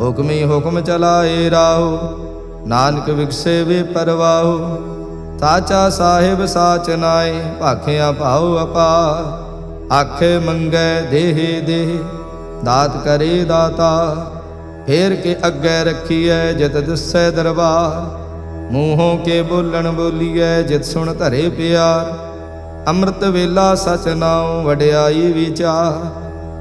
ਹੁਕਮੀ ਹੁਕਮ ਚਲਾਏ ਰਾਹੋ ਨਾਨਕ ਵਿਗਸੇ ਵੇ ਪਰਵਾਹੋ ਸਾਚਾ ਸਾਹਿਬ ਸਾਚ ਨਾਏ ਭਾਖਿਆ ਭਾਉ ਅਪਾ ਆਖੇ ਮੰਗੈ ਦੇਹ ਦੇਹ ਦਾਤ ਕਰੇ ਦਾਤਾ ਫੇਰ ਕੇ ਅੱਗੇ ਰੱਖੀਐ ਜਿਤ ਦਿਸੈ ਦਰਬਾਰ ਮੂੰਹੋਂ ਕੇ ਬੋਲਣ ਬੋਲੀਐ ਜਿਤ ਸੁਣ ਧਰੇ ਪਿਆਰ ਅੰਮ੍ਰਿਤ ਵੇਲਾ ਸਚ ਨਾਉ ਵਡਿਆਈ ਵਿਚਾਰ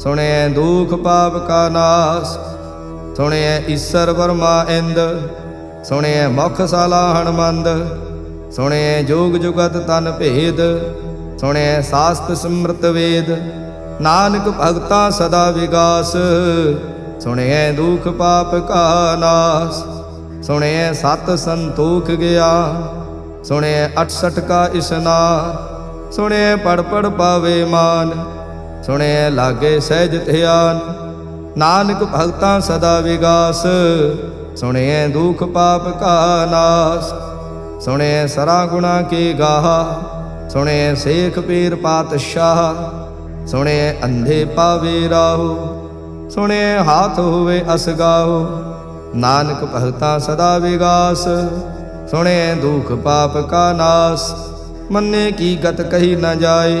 ਸੁਣਿਐ ਦੁਖ ਪਾਪ ਕਾ ਨਾਸ ਸੁਣਿਐ ਈਸਰ ਵਰਮਾ ਇੰਦ ਸੁਣਿਐ ਮੁਖ ਸਾਲਾ ਹਣਮੰਦ ਸੁਣਿਐ ਜੋਗ ਜੁਗਤ ਤਨ ਭੇਦ ਸੁਣਿਐ ਸਾਸਤ ਸਮ੍ਰਤ ਵੇਦ, ਨਾਨਕ ਭਗਤਾ ਸਦਾ ਵਿਗਾਸ ਸੁਣਿਐ ਦੁਖ ਪਾਪ ਕਾ ਨਾਸ ਸੁਣਿਐ ਸਤ ਸੰਤੋਖ ਗਿਆ ਸੁਣਿਐ 68 ਕਾ ਇਸਨਾਨ ਸੁਣਿਐ ਪੜ ਪੜ ਪਾਵੇ ਮਾਨ ਸੁਣਿਐ ਲਾਗੇ ਸਹਿਜ ਧਿਆਨ, ਨਾਨਕ ਭਗਤਾਂ ਸਦਾ ਵਿਗਾਸ। ਸੁਣਿਐ ਦੁਖ ਪਾਪ ਕਾ ਨਾਸ ਸੁਣਿਐ ਸਰਾ ਗੁਣਾ ਕੀ ਗਾਹ। ਸੁਣੇ ਸੇਖ ਪੀਰ ਪਾਤਸ਼ਾਹ, ਸੁਣੇ ਅੰਧੇ ਪਾਵੇ ਰਾਹੋ। ਸੁਣੇ ਹਾਥ ਹੋਵੇ ਅਸਗਾਹੋ ਨਾਨਕ ਭਗਤਾਂ ਸਦਾ ਵਿਗਾਸ, ਸੁਣੇ ਦੁਖ ਪਾਪ ਕਾ ਨਾਸ। ਮੰਨੇ ਕੀ ਗਤ ਕਹੀ ਨਾ ਜਾਏ।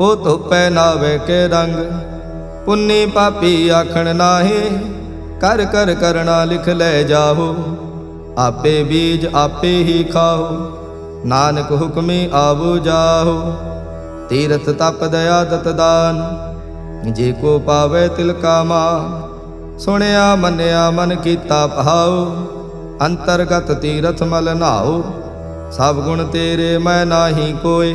ਉਹ ਧੋਪੈ ਨਾਵੇ ਕੇ ਰੰਗ। ਪੁੰਨੀ ਪਾਪੀ ਆਖਣ ਨਾਹੀ ਕਰ ਕਰ ਕਰਣਾ ਲਿਖ ਲੈ ਜਾਓ ਆਪੇ ਬੀਜ ਆਪੇ ਹੀ ਖਾਓ, ਨਾਨਕ ਹੁਕਮੀ ਆਵੋ ਜਾਹੋ। ਤੀਰਥ ਤਪ ਦਇਆ ਦਤ ਦਾਨ, ਜੇ ਕੋ ਪਾਵੇ ਤਿਲ ਕਾ ਮਾਨ ਸੁਣਿਆ ਮੰਨਿਆ ਮਨ ਕੀਤਾ ਭਾਉ, ਅੰਤਰਗਤ ਤੀਰਥ ਮਲ ਨਾਉ। ਸਭ ਗੁਣ ਤੇਰੇ ਮੈਂ ਨਾਹੀ ਕੋਏ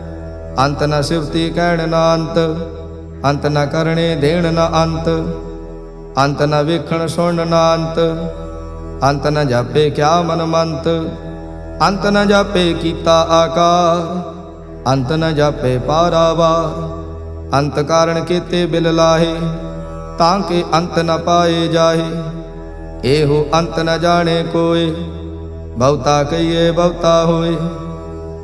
ਅੰਤ ਨ ਸਿਵਤੀ ਕਹਿਣ ਨਾ ਅੰਤ ਅੰਤ ਨ ਕਰਣੇ ਦੇਣ ਨਾ ਅੰਤ ਅੰਤ ਨ ਵੇਖਣ ਸੁਣ ਨਾ ਅੰਤ ਅੰਤ ਨ ਜਾਪੇ ਕਿਆ ਮਨ ਮੰਤ, ਅੰਤ ਨ ਜਾਪੇ ਕੀਤਾ ਆਕਾਰ ਅੰਤ ਨ ਜਾਪੇ ਪਾਰਾਵਾਰ ਅੰਤ ਕਾਰਨ ਕੀਤੇ ਬਿਲ ਲਾਹੇ, ਤਾਂ ਕਿ ਅੰਤ ਨ ਪਾਏ ਜਾਹੇ, ਇਹੋ ਅੰਤ ਨ ਜਾਣੇ ਕੋਏ, ਬਹੁਤਾ ਕਹੀਏ ਬਹੁਤਾ ਹੋਏ।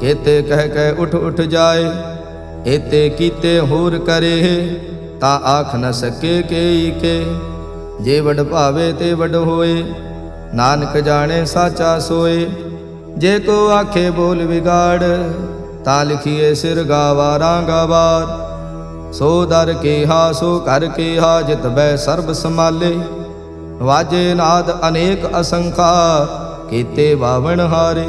ਕੇਤੇ ਕਹਿ ਕਹਿ ਉਠ ਉਠ ਜਾਏ, ਏਤੇ ਕੀਤੇ ਹੋਰ ਕਰੇ, ਤਾ ਆਖ ਨ ਸਕੇ ਕੇਈ ਕੇ। ਜੇ ਵਡ ਭਾਵੇ ਤੇ ਵਡ ਹੋਏ, ਨਾਨਕ ਜਾਣੇ ਸਾਚਾ ਸੋਏ। ਜੇ ਕੋ ਆਖੇ ਬੋਲ ਵਿਗਾੜ, ਤਾਂ ਲਿਖੀਏ ਸਿਰ ਗਾਵਾਰਾਂ ਗਾਵਾਰ ਸੋ ਦਰ ਕੇਹਾ, ਸੋ ਕਰ ਕੇਹਾ, ਜਿਤ ਬੈ ਸਰਬ ਸਮਾਲੇ ਵਾਜੇ ਨਾਦ ਅਨੇਕ ਅਸੰਖਾ ਕੀਤੇ ਵਾਵਣ ਹਾਰੇ।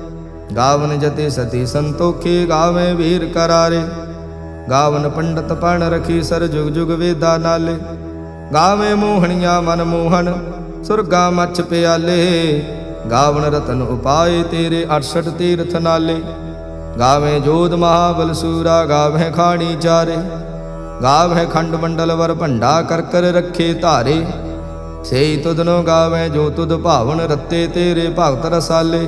ਗਾਵਨ ਜਤੇ ਸਤੀ ਸੰਤੋਖੇ ਗਾਵੇ ਵੀਰ ਕਰਾਰੇ। ਗਾਵਨ ਪੰਡਤ ਪਣ ਰਖੀ ਸਰ ਜੁਗ ਜੁਗ ਵੇਦਾ ਨਾਲੇ। ਗਾਵੇ ਮੋਹਣੀਆਂ ਮਨ ਮੋਹਨ ਸੁਰਗਾ ਮੱਛ ਪਿਆਲੇ। ਗਾਵਣ ਰਤਨ ਉਪਾਏ ਤੇਰੇ 68 ਤੀਰਥ ਨਾਲੇ। ਗਾਵੇਂ ਜੋਧ ਮਹਾਬਲ ਸੂਰਾ, ਗਾਵੇਂ ਖਾਣੀ ਚਾਰੇ। ਗਾਵੇਂ ਖੰਡ ਮੰਡਲ ਵਰ ਭੰਡਾ ਕਰ ਕਰ ਰੱਖੇ ਧਾਰੇ। ਸੇਈ ਤੁਧਨੋ ਗਾਵੇਂ, ਜੋ ਤੁਧ ਭਾਵਨ ਰੱਤੇ ਤੇਰੇ ਭਗਤ ਰਸਾਲੇ।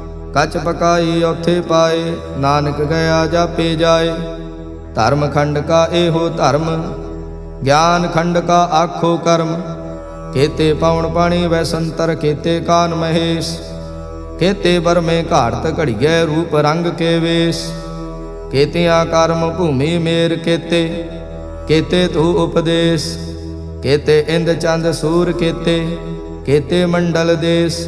ਕੱਚ ਪਕਾਈ ਉਥੇ ਪਾਏ, ਨਾਨਕ ਗਿਆ ਜਾਪੇ ਜਾਏ। ਧਰਮ ਖੰਡ ਕਾ ਇਹੋ ਧਰਮ, ਗਿਆਨ ਖੰਡ ਕਾ ਆਖੋ ਕਰਮ। ਕੇਤੇ ਪਵਨ ਪਾਣੀ ਵੈਸੰਤਰ ਕੇਤੇ ਕਾਨ ਮਹੇਸ਼। ਕੇਤੇ ਬਰਮੇ ਘਾੜਤ ਘੜੀਐ ਰੂਪ ਰੰਗ ਕੇ ਵੇਸ। ਕੇਤਿਆਂ ਕਰਮ ਭੂਮੀ ਮੇਰ ਕੇਤੇ ਕੇਤੇ ਤੂ ਉਪਦੇਸ਼। ਕੇਤੇ ਇੰਦ ਚੰਦ ਸੂਰ ਕੇਤੇ ਕੇਤੇ ਮੰਡਲ ਦੇਸ।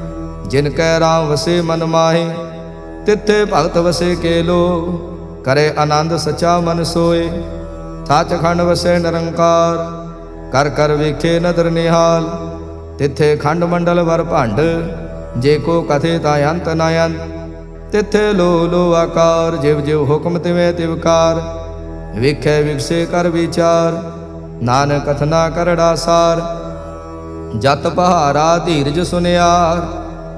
ਜਿਨ ਕੈ ਰਾਮ ਵਸੇ ਮਨ ਮਾਹੇ, ਤਿੱਥੇ ਭਗਤ ਵਸੇ ਕੇ ਲੋ ਕਰੇ ਆਨੰਦ ਸਚਾ ਮਨ ਸੋਏ ਸੱਚ ਖੰਡ ਵਸੇ ਨਿਰੰਕਾਰ। ਕਰ ਕਰ ਵੇਖੇ ਨਦਰ ਨਿਹਾਲ, ਤਿੱਥੇ ਖੰਡ ਮੰਡਲ ਵਰ ਭੰਡ। ਜੇ ਕੋ ਕਥੇ ਤਾਂ ਅੰਤ ਨਾ ਅੰਤ, ਤਿੱਥੇ ਲੋ ਲੋ ਆਕਾਰ। ਜਿਵ ਜਿਵ ਹੁਕਮ ਤਿਵੇਂ ਤਿਵਕਾਰ ਵੇਖੈ ਵਿਖਸੇ ਕਰ ਵਿਚਾਰ। ਨਾਨਕ ਕਥਨਾ ਕਰੜਾ ਸਾਰ, ਜਤ ਪਹਾਰਾ ਧੀਰਜ ਸੁਨਿਆਰ।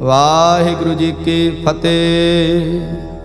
ਵਾਹਿਗੁਰੂ ਜੀ ਕੀ ਫਤਿਹ।